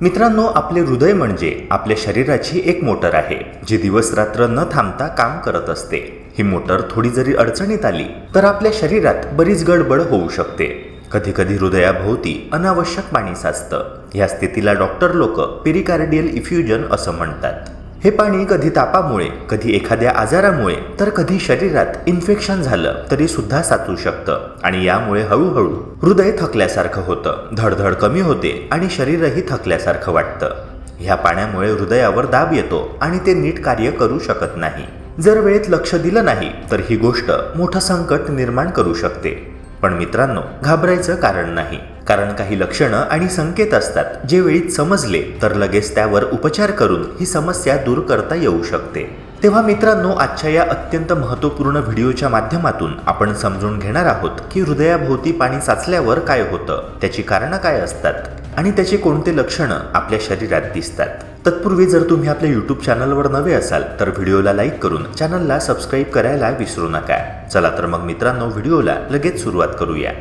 मित्रांनो आपले हृदय म्हणजे आपल्या शरीराची एक मोटर आहे जी दिवस रात्र न थांबता काम करत असते. ही मोटर थोडी जरी अडचणीत आली तर आपल्या शरीरात बरीच गडबड होऊ शकते. कधी कधी हृदयाभोवती अनावश्यक पाणी साचतं. या स्थितीला डॉक्टर लोक पेरिकार्डियल इफ्युजन असं म्हणतात. हे पाणी कधी तापामुळे कधी एखाद्या आजारामुळे तर कधी शरीरात इन्फेक्शन झालं तरी सुद्धा साचू शकतं. आणि यामुळे हळूहळू हृदय थकल्यासारखं होतं. धडधड कमी होते आणि शरीरही थकल्यासारखं वाटतं. ह्या पाण्यामुळे हृदयावर दाब येतो आणि ते नीट कार्य करू शकत नाही. जर वेळेत लक्ष दिलं नाही तर ही गोष्ट मोठं संकट निर्माण करू शकते. पण मित्रांनो घाबरायचं कारण नाही. कारण काही लक्षणं आणि संकेत असतात. जे वेळीत समजले तर लगेच त्यावर उपचार करून ही समस्या दूर करता येऊ शकते. तेव्हा मित्रांनो आजच्या या अत्यंत महत्त्वपूर्ण व्हिडिओच्या माध्यमातून आपण समजून घेणार आहोत की हृदयाभोवती पाणी साचल्यावर काय होतं त्याची कारणं काय असतात आणि त्याचे कोणते लक्षणं आपल्या शरीरात दिसतात. तत्पूर्वी जर तुम्ही आपल्या यूट्यूब चॅनलवर नवे असाल तर व्हिडिओला लाईक करून चॅनलला सबस्क्राईब करायला विसरू नका. चला तर मग मित्रांनो व्हिडिओला लगेच सुरुवात करूया.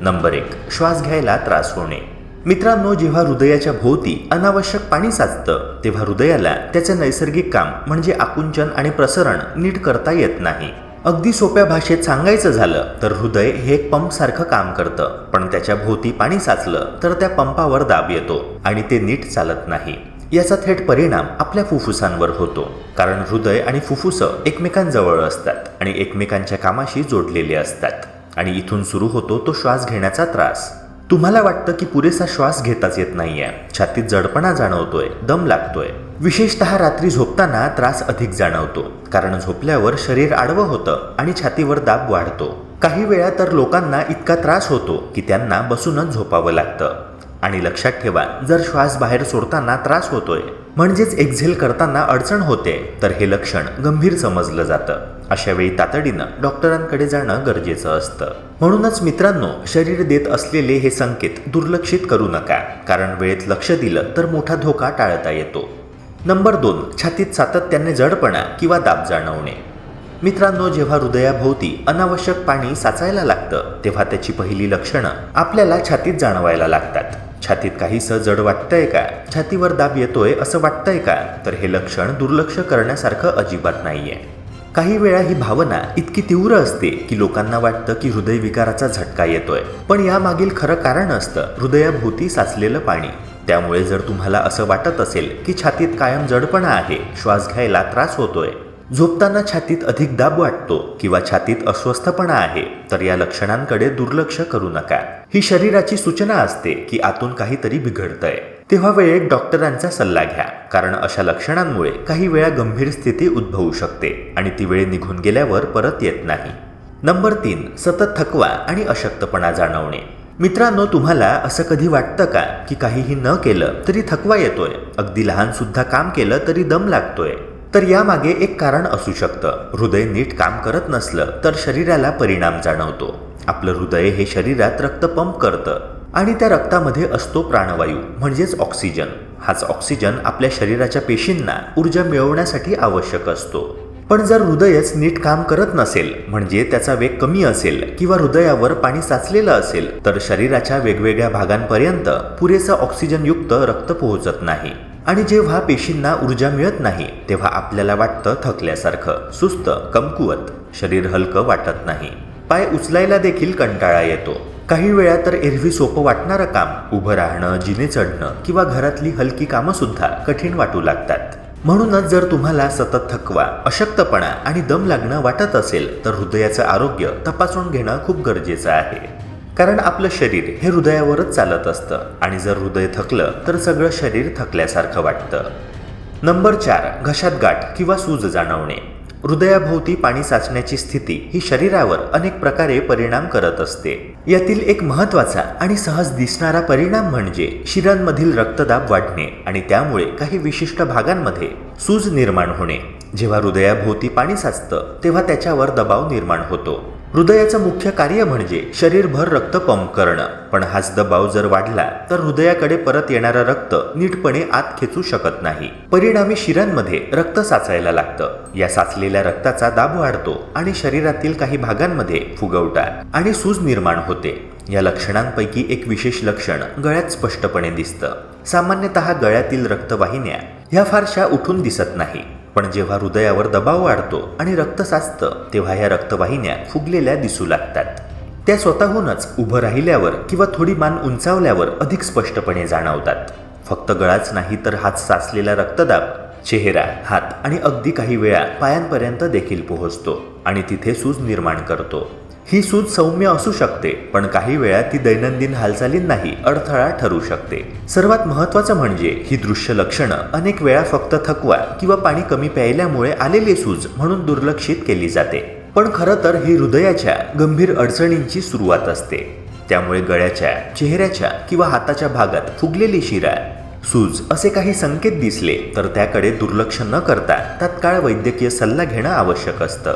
नंबर एक श्वास घ्यायला त्रास होणे. मित्रांनो जेव्हा हृदयाच्या भोवती अनावश्यक पाणी साचतं तेव्हा हृदयाला त्याचं नैसर्गिक काम म्हणजे आकुंचन आणि प्रसरण नीट करता येत नाही. अगदी सोप्या भाषेत सांगायचं झालं तर हृदय हे एक पंपसारखं काम करतं. पण त्याच्या भोवती पाणी साचलं तर त्या पंपावर दाब येतो आणि ते नीट चालत नाही. याचा थेट परिणाम आपल्या फुफ्फुसांवर होतो. कारण हृदय आणि फुफ्फुसं एकमेकांजवळ असतात आणि एकमेकांच्या कामाशी जोडलेले असतात. आणि इथून सुरू होतो तो श्वास घेण्याचा त्रास. तुम्हाला वाटतं की पुरेसा श्वास घेताच येत नाहीये. छातीत जडपणा जाणवतोय दम लागतोय. विशेषतः रात्री झोपताना त्रास अधिक जाणवतो. कारण झोपल्यावर शरीर आडवं होतं आणि छातीवर दाब वाढतो. काही वेळा तर लोकांना इतका त्रास होतो की त्यांना बसूनच झोपावं लागतं. आणि लक्षात ठेवा जर श्वास बाहेर सोडताना त्रास होतोय म्हणजेच एक्झेल करताना अडचण होते तर हे लक्षण गंभीर समजलं जातं. अशा वेळी तातडीनं डॉक्टरांकडे जाणं गरजेचं असतं. म्हणूनच मित्रांनो शरीर देत असलेले हे संकेत दुर्लक्षित करू नका कारण वेळेत लक्ष दिलं तर मोठा धोका टाळता येतो. नंबर दोन छातीत सातत्याने जडपणा किंवा दाब जाणवणे. मित्रांनो जेव्हा हृदयाभोवती अनावश्यक पाणी साचायला लागतं तेव्हा त्याची पहिली लक्षणं आपल्याला छातीत जाणवायला लागतात. छातीत काहीसं जड वाटतंय का? छातीवर दाब येतोय असं वाटतंय का? तर हे लक्षण दुर्लक्ष करण्यासारखं अजिबात नाहीये. काही वेळा ही भावना इतकी तीव्र असते की लोकांना वाटतं की हृदयविकाराचा झटका येतोय. पण यामागील खरं कारण असतं हृदयाभोवती साचलेलं पाणी. त्यामुळे जर तुम्हाला असं वाटत असेल की छातीत कायम जडपणा आहे श्वास घ्यायला त्रास होतोय झोपताना छातीत अधिक दाब वाटतो किंवा छातीत अस्वस्थपणा आहे तर या लक्षणांकडे दुर्लक्ष करू नका. ही शरीराची सूचना असते की आतून काहीतरी बिघडतंय. तेव्हा वेळेत डॉक्टरांचा सल्ला घ्या कारण अशा लक्षणांमुळे काही वेळा गंभीर स्थिती उद्भवू शकते आणि ती वेळ निघून गेल्यावर परत येत नाही. नंबर तीन सतत थकवा आणि अशक्तपणा जाणवणे. मित्रांनो तुम्हाला असं कधी वाटतं का की काहीही न केलं तरी थकवा येतोय? अगदी लहान सुद्धा काम केलं तरी दम लागतोय. तर यामागे एक कारण असू शकतं. हृदय नीट काम करत नसलं तर शरीराला परिणाम जाणवतो. आपलं हृदय हे शरीरात रक्त पंप करतं आणि त्या रक्तामध्ये असतो प्राणवायू म्हणजेच ऑक्सिजन. हाच ऑक्सिजन आपल्या शरीराच्या पेशींना ऊर्जा मिळवण्यासाठी आवश्यक असतो. पण जर हृदयच नीट काम करत नसेल म्हणजे त्याचा वेग कमी असेल किंवा हृदयावर पाणी साचलेलं असेल तर शरीराच्या वेगवेगळ्या भागांपर्यंत पुरेसं ऑक्सिजनयुक्त रक्त पोहोचत नाही. आणि जेव्हा पेशींना ऊर्जा मिळत नाही तेव्हा आपल्याला वाटतं थकल्यासारखं सुस्त कमकुवत शरीर हलकं वाटत नाही. पाय उचलायला देखील कंटाळा येतो. काही वेळा तर एरवी सोपं वाटणारं काम उभं राहणं जिने चढणं किंवा घरातली हलकी कामं सुद्धा कठीण वाटू लागतात. म्हणूनच जर तुम्हाला सतत थकवा अशक्तपणा आणि दम लागणं वाटत असेल तर हृदयाचं आरोग्य तपासून घेणं खूप गरजेचं आहे. कारण आपलं शरीर हे हृदयावरच चालत असतं आणि जर हृदय थकलं तर सगळं शरीर थकल्यासारखं वाटतं. नंबर चार घशात गाठ किंवा सूज जाणवणे. हृदयाभोवती पाणी साचण्याची स्थिती ही शरीरावर अनेक प्रकारे परिणाम करत असते. यातील एक महत्त्वाचा आणि सहज दिसणारा परिणाम म्हणजे शिरांमधील रक्तदाब वाढणे आणि त्यामुळे काही विशिष्ट भागांमध्ये सूज निर्माण होणे. जेव्हा हृदयाभोवती पाणी साचतं तेव्हा त्याच्यावर दबाव निर्माण होतो. हृदयाचं मुख्य कार्य म्हणजे शरीरभर रक्त पंप करणं. पण हाच दबाव जर वाढला तर हृदयाकडे परत येणारं रक्त नीटपणे आत खेचू शकत नाही. परिणामी शिरांमध्ये रक्त साचायला लागतं. या साचलेल्या रक्ताचा दाब वाढतो आणि शरीरातील काही भागांमध्ये फुगवटा आणि सूज निर्माण होते. या लक्षणांपैकी एक विशेष लक्षण गळ्यात स्पष्टपणे दिसतं. सामान्यतः गळ्यातील रक्तवाहिन्या ह्या फारशा उठून दिसत नाही. पण जेव्हा हृदयावर दबाव वाढतो आणि रक्त साचतं तेव्हा ह्या रक्तवाहिन्या फुगलेल्या दिसू लागतात. त्या स्वतःहूनच उभं राहिल्यावर किंवा थोडी मान उंचावल्यावर अधिक स्पष्टपणे जाणवतात. फक्त गळाच नाही तर हात साचलेला रक्तदाब चेहरा हात आणि अगदी काही वेळा पायांपर्यंत देखील पोहोचतो आणि तिथे सूज निर्माण करतो. ही सूज सौम्य असू शकते पण काही वेळा ती दैनंदिन हालचालींनाही अडथळा ठरू शकते. सर्वात महत्त्वाचं म्हणजे ही दृश्य लक्षणं अनेक वेळा फक्त थकवा किंवा पाणी कमी प्यायल्यामुळे आलेली सूज म्हणून दुर्लक्षित केली जाते. पण खरं तर ही हृदयाच्या गंभीर अडचणींची सुरुवात असते. त्यामुळे गळ्याच्या चेहऱ्याच्या किंवा हाताच्या भागात फुगलेली शिरा सूज असे काही संकेत दिसले तर त्याकडे दुर्लक्ष न करता तात्काळ वैद्यकीय सल्ला घेणं आवश्यक असतं.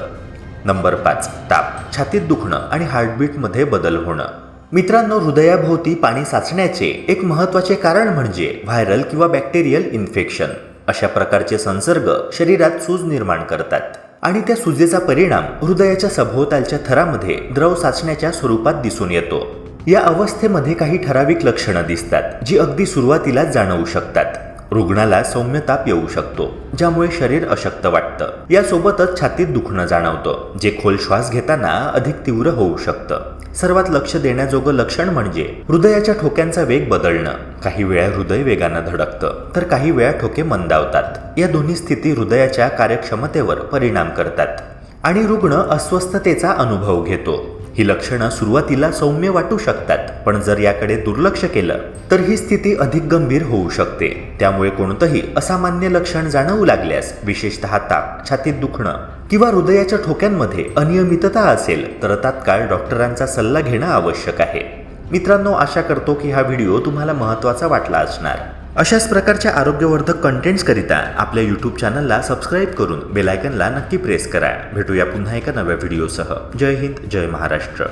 नंबर पाच ताप छातीत दुखणं आणि हार्टबीटमध्ये बदल होणं. मित्रांनो हृदयाभोवती पाणी साचण्याचे एक महत्त्वाचे कारण म्हणजे व्हायरल किंवा बॅक्टेरियल इन्फेक्शन. अशा प्रकारचे संसर्ग शरीरात सूज निर्माण करतात आणि त्या सुजेचा परिणाम हृदयाच्या सभोवतालच्या थरामध्ये द्रव साचण्याच्या स्वरूपात दिसून येतो. या अवस्थेमध्ये काही ठराविक लक्षणं दिसतात जी अगदी सुरुवातीलाच जाणवू शकतात. रुग्णाला सौम्य ताप येऊ शकतो ज्यामुळे शरीर अशक्त वाटतं. यासोबतच छातीत दुखणं जाणवतं जे खोल श्वास घेताना अधिक तीव्र होऊ शकतं. सर्वात लक्ष देण्याजोगं लक्षण म्हणजे हृदयाच्या ठोक्यांचा वेग बदलणं. काही वेळा हृदय वेगानं धडकतं तर काही वेळा ठोके मंदावतात. या दोन्ही स्थिती हृदयाच्या कार्यक्षमतेवर परिणाम करतात. आणि रुग्ण अस्वस्थतेचा अनुभव घेतो. ही लक्षणं सुरुवातीला सौम्य वाटू शकतात पण जर याकडे दुर्लक्ष केलं तर ही स्थिती अधिक गंभीर होऊ शकते. त्यामुळे कोणतंही असामान्य लक्षण जाणवू लागल्यास विशेषतः ताप छातीत दुखणं किंवा हृदयाच्या ठोक्यांमध्ये अनियमितता असेल तर तात्काळ डॉक्टरांचा सल्ला घेणं आवश्यक आहे. मित्रांनो आशा करतो की हा व्हिडिओ तुम्हाला महत्त्वाचा वाटला असणार. अशाच प्रकारच्या आरोग्यवर्धक कंटेंट्सकरिता आपल्या यूट्यूब चॅनलला सबस्क्राईब करून बेलायकनला नक्की प्रेस करा. भेटूया पुन्हा एका नव्या व्हिडिओसह जय हिंद जय महाराष्ट्र.